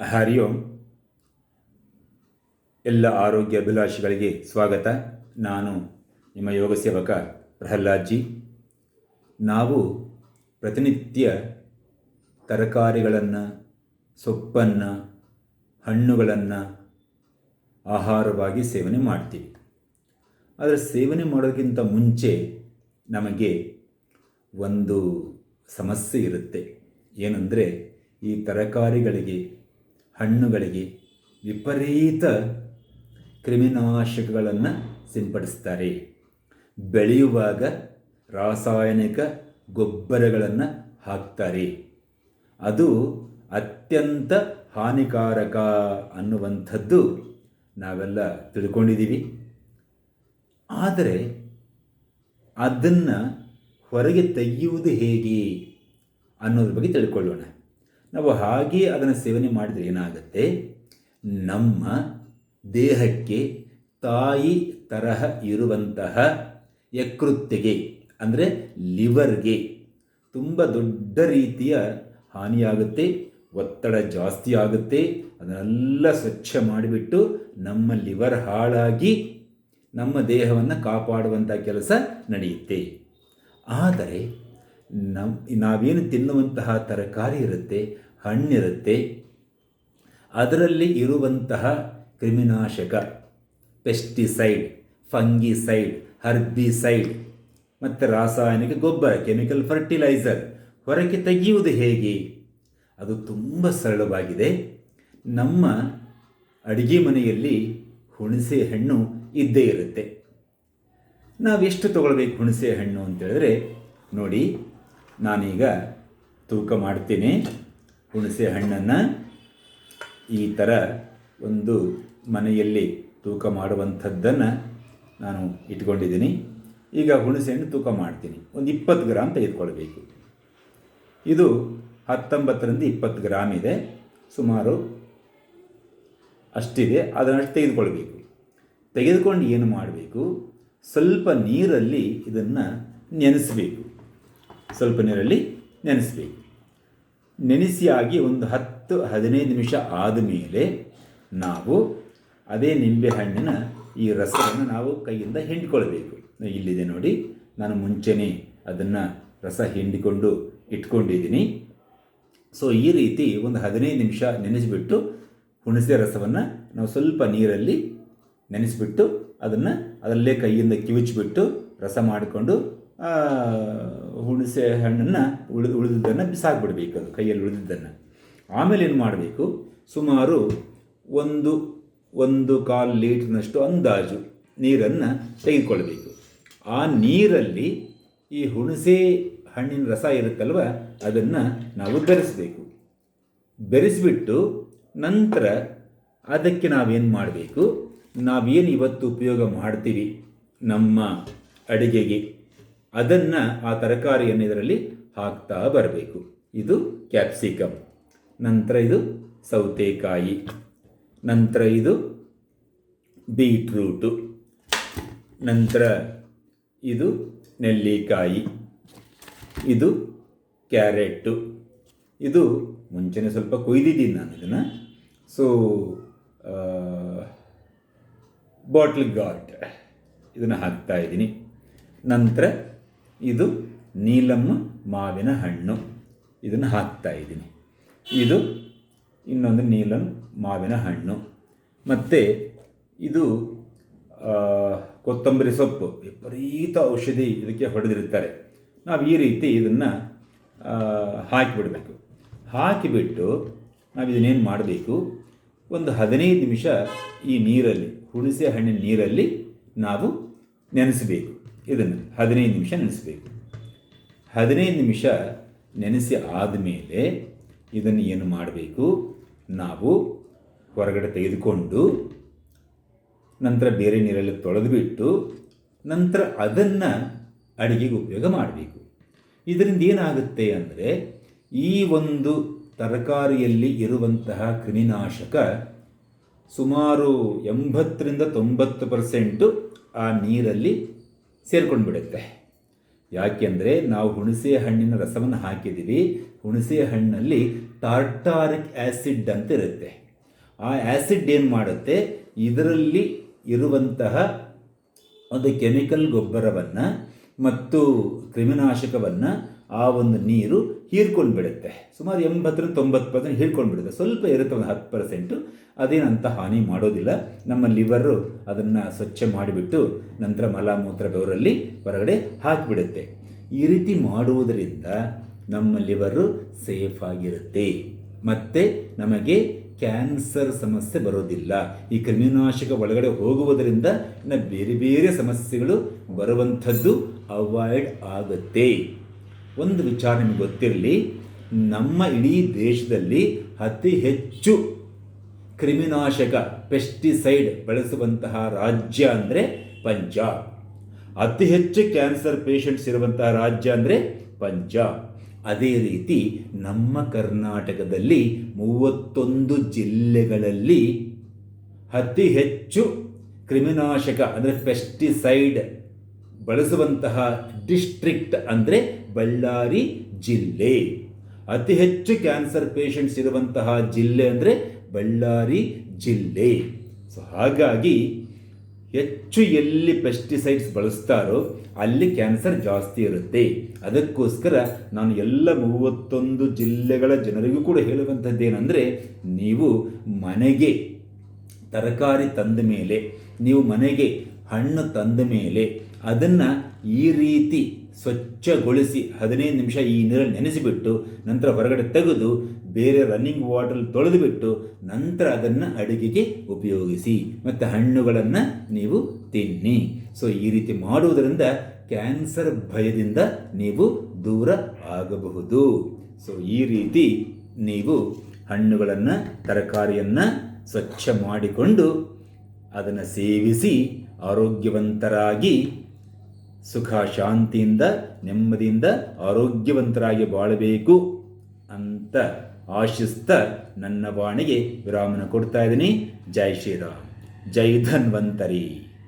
ಹರಿ ಎಲ್ಲ ಆರೋಗ್ಯ ಅಭಿಲಾಷಿಗಳಿಗೆ ಸ್ವಾಗತ. ನಾನು ನಿಮ್ಮ ಯೋಗ ಸೇವಕ ಪ್ರಹ್ಲಾದ್ಜಿ. ನಾವು ಪ್ರತಿನಿತ್ಯ ತರಕಾರಿಗಳನ್ನು, ಸೊಪ್ಪನ್ನು, ಹಣ್ಣುಗಳನ್ನು ಆಹಾರವಾಗಿ ಸೇವನೆ ಮಾಡ್ತೀವಿ. ಆದರೆ ಸೇವನೆ ಮಾಡೋದಕ್ಕಿಂತ ಮುಂಚೆ ನಮಗೆ ಒಂದು ಸಮಸ್ಯೆ ಇರುತ್ತೆ. ಏನಂದರೆ ಈ ತರಕಾರಿಗಳಿಗೆ ಹಣ್ಣುಗಳಿಗೆ ವಿಪರೀತ ಕ್ರಿಮಿನಾಶಕಗಳನ್ನು ಸಿಂಪಡಿಸ್ತಾರೆ. ಬೆಳೆಯುವಾಗ ರಾಸಾಯನಿಕ ಗೊಬ್ಬರಗಳನ್ನು ಹಾಕ್ತಾರೆ. ಅದು ಅತ್ಯಂತ ಹಾನಿಕಾರಕ ಅನ್ನುವಂಥದ್ದು ನಾವೆಲ್ಲ ತಿಳ್ಕೊಂಡಿದ್ದೀವಿ. ಆದರೆ ಅದನ್ನು ಹೊರಗೆ ತೆಗೆಯುವುದು ಹೇಗೆ ಅನ್ನೋದ್ರ ಬಗ್ಗೆ ತಿಳ್ಕೊಳ್ಳೋಣ. ನಾವು ಹಾಗೆ ಅದನ್ನು ಸೇವನೆ ಮಾಡಿದರೆ ಏನಾಗುತ್ತೆ? ನಮ್ಮ ದೇಹಕ್ಕೆ ತಾಯಿ ತರಹ ಇರುವಂತಹ ಯಕೃತ್ತಿಗೆ, ಅಂದರೆ ಲಿವರ್ಗೆ ತುಂಬ ದೊಡ್ಡ ರೀತಿಯ ಹಾನಿಯಾಗುತ್ತೆ, ಒತ್ತಡ ಜಾಸ್ತಿ ಆಗುತ್ತೆ, ಅದನ್ನೆಲ್ಲ ಸ್ವಚ್ಛ ಮಾಡಿಬಿಟ್ಟು ನಮ್ಮ ಲಿವರ್ ಹಾಳಾಗಿ ನಮ್ಮ ದೇಹವನ್ನು ಕಾಪಾಡುವಂಥ ಕೆಲಸ ನಡೆಯುತ್ತೆ. ಆದರೆ ನಮ್, ನಾವೇನು ತಿನ್ನುವಂತಹ ತರಕಾರಿ ಇರುತ್ತೆ, ಹಣ್ಣಿರುತ್ತೆ, ಅದರಲ್ಲಿ ಇರುವಂತಹ ಕ್ರಿಮಿನಾಶಕ ಪೆಸ್ಟಿಸೈಡ್ ಫಂಗಿಸೈಡ್ ಹರ್ಬಿಸೈಡ್ ಮತ್ತು ರಾಸಾಯನಿಕ ಗೊಬ್ಬರ ಕೆಮಿಕಲ್ ಫರ್ಟಿಲೈಸರ್ ಹೊರಕ್ಕೆ ತೆಗೆಯುವುದು ಹೇಗೆ? ಅದು ತುಂಬ ಸರಳವಾಗಿದೆ. ನಮ್ಮ ಅಡುಗೆ ಮನೆಯಲ್ಲಿ ಹುಣಸೆ ಹಣ್ಣು ಇದ್ದೇ ಇರುತ್ತೆ. ನಾವೆಷ್ಟು ತಗೊಳ್ಬೇಕು ಹುಣಸೆ ಹಣ್ಣು ಅಂತೇಳಿದ್ರೆ, ನೋಡಿ ನಾನೀಗ ತೂಕ ಮಾಡ್ತೀನಿ. ಹುಣಸೆ ಹಣ್ಣನ್ನು ಈ ಥರ ಒಂದು ಮನೆಯಲ್ಲಿ ತೂಕ ಮಾಡುವಂಥದ್ದನ್ನು ನಾನು ಇಟ್ಕೊಂಡಿದ್ದೀನಿ. ಈಗ ಹುಣಸೆ ಹಣ್ಣು ತೂಕ ಮಾಡ್ತೀನಿ. ಒಂದು ಇಪ್ಪತ್ತು ಗ್ರಾಮ್ ತೆಗೆದುಕೊಳ್ಬೇಕು. ಇದು ಹತ್ತೊಂಬತ್ತರಿಂದ ಇಪ್ಪತ್ತು ಗ್ರಾಮ್ ಇದೆ. ಸುಮಾರು ಅಷ್ಟಿದೆ. ಅದನ್ನಷ್ಟು ತೆಗೆದುಕೊಳ್ಬೇಕು. ತೆಗೆದುಕೊಂಡು ಏನು ಮಾಡಬೇಕು? ಸ್ವಲ್ಪ ನೀರಲ್ಲಿ ಇದನ್ನು ನೆನೆಸಬೇಕು. ಸ್ವಲ್ಪ ನೀರಲ್ಲಿ ನೆನೆಸಬೇಕು. ಆಗಿ ಒಂದು ಹತ್ತು, ಹದಿನೈದು ನಿಮಿಷ ಆದಮೇಲೆ ನಾವು ಅದೇ ನಿಂಬೆಹಣ್ಣಿನ ಈ ರಸವನ್ನು ನಾವು ಕೈಯಿಂದ ಹಿಂಡ್ಕೊಳ್ಬೇಕು. ಇಲ್ಲಿದೆ ನೋಡಿ, ನಾನು ಮುಂಚೆನೆ ಅದನ್ನು ರಸ ಹಿಂಡಿಕೊಂಡು ಇಟ್ಕೊಂಡಿದ್ದೀನಿ. ಸೊ ಈ ರೀತಿ ಒಂದು ಹದಿನೈದು ನಿಮಿಷ ನೆನೆಸಿಬಿಟ್ಟು ಹುಣಸೆ ರಸವನ್ನು ನಾವು ಸ್ವಲ್ಪ ನೀರಲ್ಲಿ ನೆನೆಸಿಬಿಟ್ಟು ಅದನ್ನು ಅದರಲ್ಲೇ ಕೈಯಿಂದ ಕಿವುಚಿಬಿಟ್ಟು ರಸ ಮಾಡಿಕೊಂಡು ಹುಣಸೆ ಹಣ್ಣನ್ನು ಉಳಿದು, ಉಳಿದಿದ್ದನ್ನು ಬಿಸಾಕ್ಬಿಡ್ಬೇಕು ಅದು, ಕೈಯಲ್ಲಿ ಉಳಿದಿದ್ದನ್ನು. ಆಮೇಲೆ ಏನು ಮಾಡಬೇಕು? ಸುಮಾರು ಒಂದು ಒಂದು ಕಾಲು ಲೀಟ್ರ್ನಷ್ಟು ಅಂದಾಜು ನೀರನ್ನು ತೆಗೆದುಕೊಳ್ಬೇಕು. ಆ ನೀರಲ್ಲಿ ಈ ಹುಣಸೆ ಹಣ್ಣಿನ ರಸ ಇರುತ್ತಲ್ವ, ಅದನ್ನು ನಾವು ಬೆರೆಸಬೇಕು. ಬೆರೆಸಿಬಿಟ್ಟು ನಂತರ ಅದಕ್ಕೆ ನಾವೇನು ಮಾಡಬೇಕು? ನಾವೇನು ಇವತ್ತು ಉಪಯೋಗ ಮಾಡ್ತೀವಿ ನಮ್ಮ ಅಡಿಗೆಗೆ? ಅದನ್ನು ಆ ತರಕಾರಿಯನ್ನು ಇದರಲ್ಲಿ ಹಾಕ್ತಾ ಬರಬೇಕು. ಇದು ಕ್ಯಾಪ್ಸಿಕಮ್ ನಂತರ ಇದು ಸೌತೆಕಾಯಿ. ನಂತರ ಇದು ಬೀಟ್ರೂಟು. ನಂತರ ಇದು ನೆಲ್ಲಿಕಾಯಿ. ಇದು ಕ್ಯಾರೆಟು. ಇದು ಮುಂಚೆನೇ ಸ್ವಲ್ಪ ಕೊಯ್ದಿದ್ದೀನಿ ನಾನು ಇದನ್ನು. ಸೊ ಬಾಟ್ಲ್ ಗಾಟ್ ಇದನ್ನು ಹಾಕ್ತಾ ಇದ್ದೀನಿ. ನಂತರ ಇದು ನೀಲಮ್ಮ ಮಾವಿನ ಹಣ್ಣು. ಇದನ್ನು ಹಾಕ್ತಾ ಇದ್ದೀನಿ. ಇದು ಇನ್ನೊಂದು ನೀಲಂ ಮಾವಿನ ಹಣ್ಣು. ಮತ್ತು ಇದು ಕೊತ್ತಂಬರಿ ಸೊಪ್ಪು. ವಿಪರೀತ ಔಷಧಿ ಇದಕ್ಕೆ ಹೊಡೆದಿರ್ತಾರೆ ನಾವು ಈ ರೀತಿ ಇದನ್ನು ಹಾಕಿಬಿಡಬೇಕು. ಹಾಕಿಬಿಟ್ಟು ನಾವು ಇದನ್ನೇನು ಮಾಡಬೇಕು? ಒಂದು ಹದಿನೈದು ನಿಮಿಷ ಈ ನೀರಲ್ಲಿ, ಹುಣಸೆ ಹಣ್ಣಿನ ನೀರಲ್ಲಿ ನಾವು ನೆನೆಸಬೇಕು. ಇದನ್ನು ಹದಿನೈದು ನಿಮಿಷ ನೆನೆಸಬೇಕು. ಹದಿನೈದು ನಿಮಿಷ ನೆನೆಸಿ ಆದಮೇಲೆ ಇದನ್ನು ಏನು ಮಾಡಬೇಕು? ನಾವು ಹೊರಗಡೆ ತೆಗೆದುಕೊಂಡು ನಂತರ ಬೇರೆ ನೀರಲ್ಲಿ ತೊಳೆದುಬಿಟ್ಟು ನಂತರ ಅದನ್ನು ಅಡುಗೆಗೆ ಉಪಯೋಗ ಮಾಡಬೇಕು. ಇದರಿಂದ ಏನಾಗುತ್ತೆ ಅಂದರೆ ಈ ಒಂದು ತರಕಾರಿಯಲ್ಲಿ ಇರುವಂತಹ ಕ್ರಿಮಿನಾಶಕ ಸುಮಾರು ಎಂಬತ್ತರಿಂದ ತೊಂಬತ್ತು ಪರ್ಸೆಂಟು ಆ ನೀರಲ್ಲಿ ಸೇರ್ಕೊಂಡು ಬಿಡುತ್ತೆ ಯಾಕೆಂದರೆ ನಾವು ಹುಣಸೆ ಹಣ್ಣಿನ ರಸವನ್ನು ಹಾಕಿದ್ದೀವಿ. ಹುಣಸೆ ಹಣ್ಣಲ್ಲಿ ಟಾರ್ಟಾರಿಕ್ ಆ್ಯಸಿಡ್ ಅಂತ ಇರುತ್ತೆ. ಆ ಆ್ಯಸಿಡ್ ಏನು ಮಾಡುತ್ತೆ? ಇದರಲ್ಲಿ ಇರುವಂತಹ ಒಂದು ಕೆಮಿಕಲ್ ಗೊಬ್ಬರವನ್ನು ಮತ್ತು ಕ್ರಿಮಿನಾಶಕವನ್ನು ಆ ಒಂದು ನೀರು ಹೀರ್ಕೊಂಡು ಬಿಡುತ್ತೆ ಸುಮಾರು ಎಂಬತ್ತರಿಂದ ತೊಂಬತ್ತು ಪರ್ಸೆಂಟ್ ಹೀರ್ಕೊಂಡು ಬಿಡುತ್ತೆ ಸ್ವಲ್ಪ ಇರುತ್ತೆ ಒಂದು ಹತ್ತು ಪರ್ಸೆಂಟು. ಅದೇನಂತ ಹಾನಿ ಮಾಡೋದಿಲ್ಲ. ನಮ್ಮ ಲಿವರು ಅದನ್ನು ಸ್ವಚ್ಛ ಮಾಡಿಬಿಟ್ಟು ನಂತರ ಮಲಮೂತ್ರ ಬೆವರಲ್ಲಿ ಹೊರಗಡೆ ಹಾಕಿಬಿಡುತ್ತೆ. ಈ ರೀತಿ ಮಾಡುವುದರಿಂದ ನಮ್ಮ ಲಿವರು ಸೇಫ್ ಆಗಿರುತ್ತೆ. ಮತ್ತು ನಮಗೆ ಕ್ಯಾನ್ಸರ್ ಸಮಸ್ಯೆ ಬರೋದಿಲ್ಲ. ಈ ಕ್ರಿಮಿನಾಶಕ ಒಳಗಡೆ ಹೋಗುವುದರಿಂದ ಇನ್ನು ಬೇರೆ ಬೇರೆ ಸಮಸ್ಯೆಗಳು ಬರುವಂಥದ್ದು ಅವಾಯ್ಡ್ ಆಗುತ್ತೆ. ಒಂದು ವಿಚಾರ ನಿಮಗೆ ಗೊತ್ತಿರಲಿ, ನಮ್ಮ ಇಡೀ ದೇಶದಲ್ಲಿ ಅತಿ ಹೆಚ್ಚು ಕ್ರಿಮಿನಾಶಕ ಪೆಸ್ಟಿಸೈಡ್ ಬಳಸುವಂತಹ ರಾಜ್ಯ ಅಂದರೆ ಪಂಜಾಬ್. ಅತಿ ಹೆಚ್ಚು ಕ್ಯಾನ್ಸರ್ ಪೇಷಂಟ್ಸ್ ಇರುವಂತಹ ರಾಜ್ಯ ಅಂದರೆ ಪಂಜಾಬ್. ಅದೇ ರೀತಿ ನಮ್ಮ ಕರ್ನಾಟಕದಲ್ಲಿ ಮೂವತ್ತೊಂದು ಜಿಲ್ಲೆಗಳಲ್ಲಿ ಅತಿ ಹೆಚ್ಚು ಕ್ರಿಮಿನಾಶಕ ಅಂದರೆ ಪೆಸ್ಟಿಸೈಡ್ ಬಳಸುವಂತಹ ಡಿಸ್ಟ್ರಿಕ್ಟ್ ಅಂದರೆ ಬಳ್ಳಾರಿ ಜಿಲ್ಲೆ. ಅತಿ ಹೆಚ್ಚು ಕ್ಯಾನ್ಸರ್ ಪೇಷಂಟ್ಸ್ ಇರುವಂತಹ ಜಿಲ್ಲೆ ಅಂದರೆ ಬಳ್ಳಾರಿ ಜಿಲ್ಲೆ. ಸೊ ಹಾಗಾಗಿ ಹೆಚ್ಚು ಎಲ್ಲಿ ಪೆಸ್ಟಿಸೈಡ್ಸ್ ಬಳಸ್ತಾರೋ ಅಲ್ಲಿ ಕ್ಯಾನ್ಸರ್ ಜಾಸ್ತಿ ಇರುತ್ತೆ. ಅದಕ್ಕೋಸ್ಕರ ನಾನು ಎಲ್ಲ ಮೂವತ್ತೊಂದು ಜಿಲ್ಲೆಗಳ ಜನರಿಗೂ ಕೂಡ ಹೇಳುವಂಥದ್ದೇನೆಂದರೆ ನೀವು ಮನೆಗೆ ತರಕಾರಿ ತಂದ ಮೇಲೆ, ನೀವು ಮನೆಗೆ ಹಣ್ಣು ತಂದ ಮೇಲೆ ಅದನ್ನು ಈ ರೀತಿ ಸ್ವಚ್ಛಗೊಳಿಸಿ ಹದಿನೈದು ನಿಮಿಷ ಈ ನೀರಲ್ಲಿ ನೆನೆಸಿಬಿಟ್ಟು ನಂತರ ಹೊರಗಡೆ ತೆಗೆದು ಬೇರೆ ರನ್ನಿಂಗ್ ವಾಟರ್ ತೊಳೆದುಬಿಟ್ಟು ನಂತರ ಅದನ್ನು ಅಡುಗೆಗೆ ಉಪಯೋಗಿಸಿ. ಮತ್ತು ಹಣ್ಣುಗಳನ್ನು ನೀವು ತಿನ್ನಿ. ಸೊ ಈ ರೀತಿ ಮಾಡುವುದರಿಂದ ಕ್ಯಾನ್ಸರ್ ಭಯದಿಂದ ನೀವು ದೂರ ಆಗಬಹುದು. ಸೊ ಈ ರೀತಿ ನೀವು ಹಣ್ಣುಗಳನ್ನು, ತರಕಾರಿಯನ್ನು ಸ್ವಚ್ಛ ಮಾಡಿಕೊಂಡು ಅದನ್ನು ಸೇವಿಸಿ ಆರೋಗ್ಯವಂತರಾಗಿ ಸುಖ ಶಾಂತಿಯಿಂದ ನೆಮ್ಮದಿಯಿಂದ ಆರೋಗ್ಯವಂತರಾಗಿ ಬಾಳಬೇಕು ಅಂತ ಆಶಿಸ್ತ ನನ್ನ ವಾಣಿಗೆ ವಿರಾಮನ ಕೊಡ್ತಾ ಇದ್ದೀನಿ. ಜೈ ಶ್ರೀರಾಮ್. ಜೈ ಧನ್ವಂತರಿ.